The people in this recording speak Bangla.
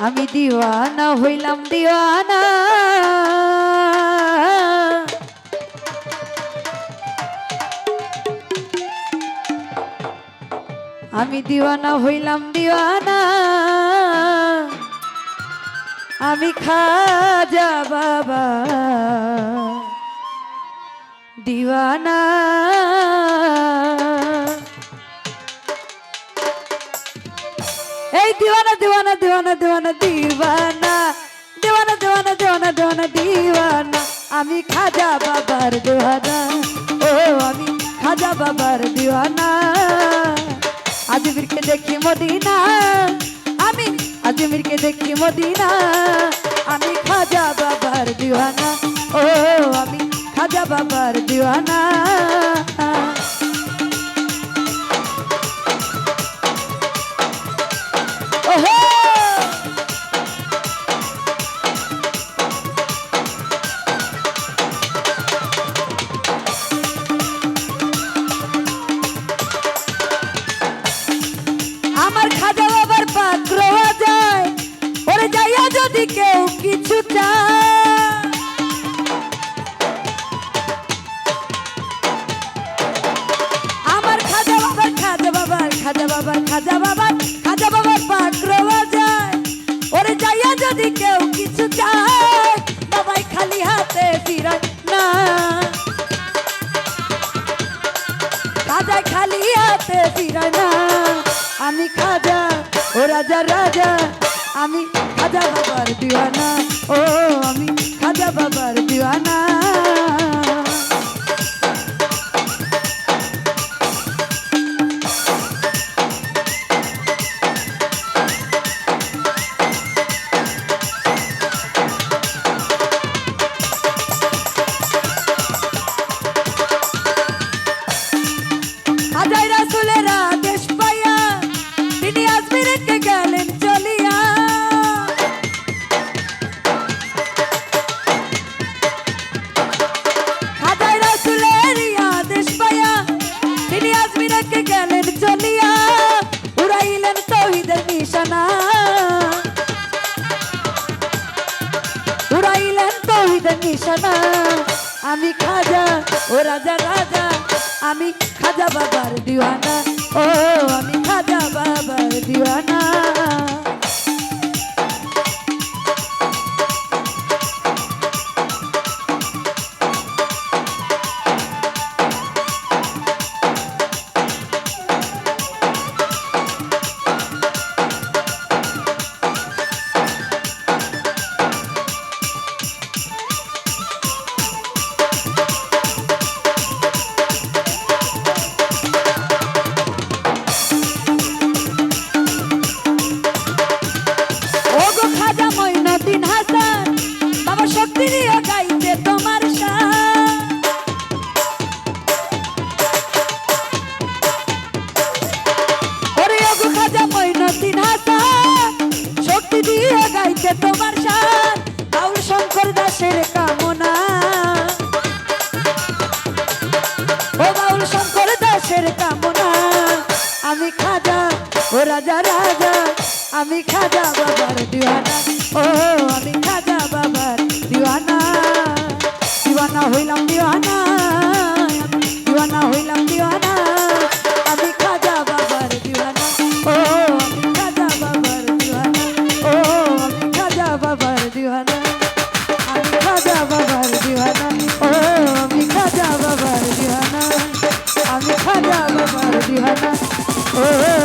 আমি দিওয়ানা হইলাম দিওয়ানা। আমি দিওয়ানা হইলাম দিওয়ানা। আমি খাজা বাবা। দিওয়ানা। এই দিওয়ানা দিওয়ানা দিওয়ানা দিওয়ানা দিওয়ানা। দিওয়ানা দিওয়ানা দিওয়ানা দিওয়ানা দিওয়ানা। আমি খাজা বাবার দিওয়ানা। ও, আমি খাজা বাবার দিওয়ানা। আজমিরকে দেখি মদিনা। আমি আজমিরকে দেখি মদিনা। আমি খাজা বাবার দিওয়ানা। ও, আমি খাজা বাবার দিওয়ানা। আমার খাজা বাবার খাজা বাবার খাজা বাবার খাজা বাবার খাজা বাবার পাত্র যায় ওরে যাইয়া যদি কেউ কিছু চায়, বাবাই খালি হাতে ফিরায় না। রাজা খালি হাতে ফিরায় আমি খাজা, ও রাজা রাজা আমি খাজা বাবার দিওয়ানা। ও নিশানা আমি খাজা, ও রাজা রাজা, আমি খাজা বাবার দিওয়ানা, ও, আমি খাজা বাবার দিওয়ানা। রাজা রাজা, আমি খাজা বাবার দিওয়ানা। ও, আমি খাজা বাবার দিওয়ানা। দিওয়ানা হইলাম দিওয়ানা দিওয়ানা হইলাম দিওয়ানা। আমি খাজা বাবার দিওয়ানা। ও, আমি খাজা বাবার দিওয়ানা। ও, আমি খাজা বাবার দিওয়ানা। আমি খাজা বাবার দিওয়ানা। ও, আমি খাজা বাবার দিওয়ানা। আমি খাজা বাবার দিওয়ানা। ও